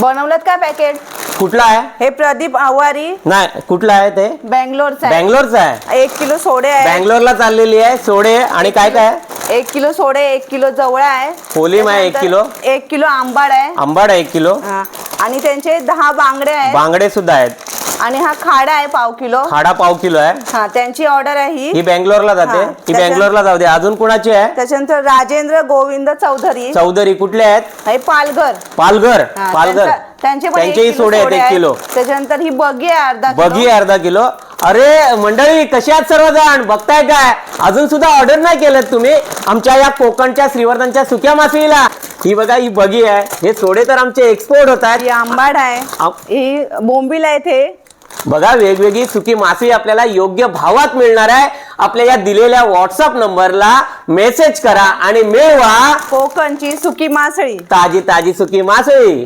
बनवलं का पॅकेट? कुठला आहे? हे प्रदीप आवारी नाही कुठला आहे ते? बँगलोरचा आहे. बँगलोरचा आहे. एक किलो सोडे आहे. बँगलोरला चाललेली आहे सोडे आणि काय काय? आहे? एक किलो सोडे एक किलो जवळा आहे. कोलिम आहे एक त्याच्यानंतर एक किलो आंबाड आहे. आंबाड आहे एक किलो. हा. आणि त्यांचे दहा बांगडे आहेत. बांगडे सुद्धा आहेत. आणि हा खाडा आहे पाव किलो. खाडा पाव किलो आहे. हा त्यांची ऑर्डर आहे ही. ही बँगलोरला जाते. हा, ही त्याच्या- बँगलोरला जाऊ दे अजून कुणाची आहे? त्याच्यानंतर राजेंद्र गोविंद चौधरी. चौधरी कुठले आहेत? हे पालघर. पालघर. हा, पालघर. त्यांचा- त्यांचे पण एक त्यांचेही किलो सोडे आहेत सोडे एक आहेत. किलो. त्याच्यानंतर ही बगी आहे अर्धा किलो. बघी अर्धा किलो. अरे मंडळी कशी आहात सर्वजण? बघताय काय? अजून सुद्धा ऑर्डर नाही केलं तुम्ही. आमच्या या कोकणच्या श्रीवर्धनच्या सुक्या मासळीला ही बघा ही बगी आहे. हे सोडे तर आमचे एक्सपोर्ट होत ही आंबाड आहे. आम- ही बोंबील आहे ते बघा वेगवेगळी सुकी मासळी आपल्याला योग्य भावात मिळणार आहे. आपल्या या दिलेल्या व्हॉट्सअप नंबरला मेसेज करा आणि मिळवा. कोकणची सुकी मासळी. ताजी ताजी सुकी मासळी.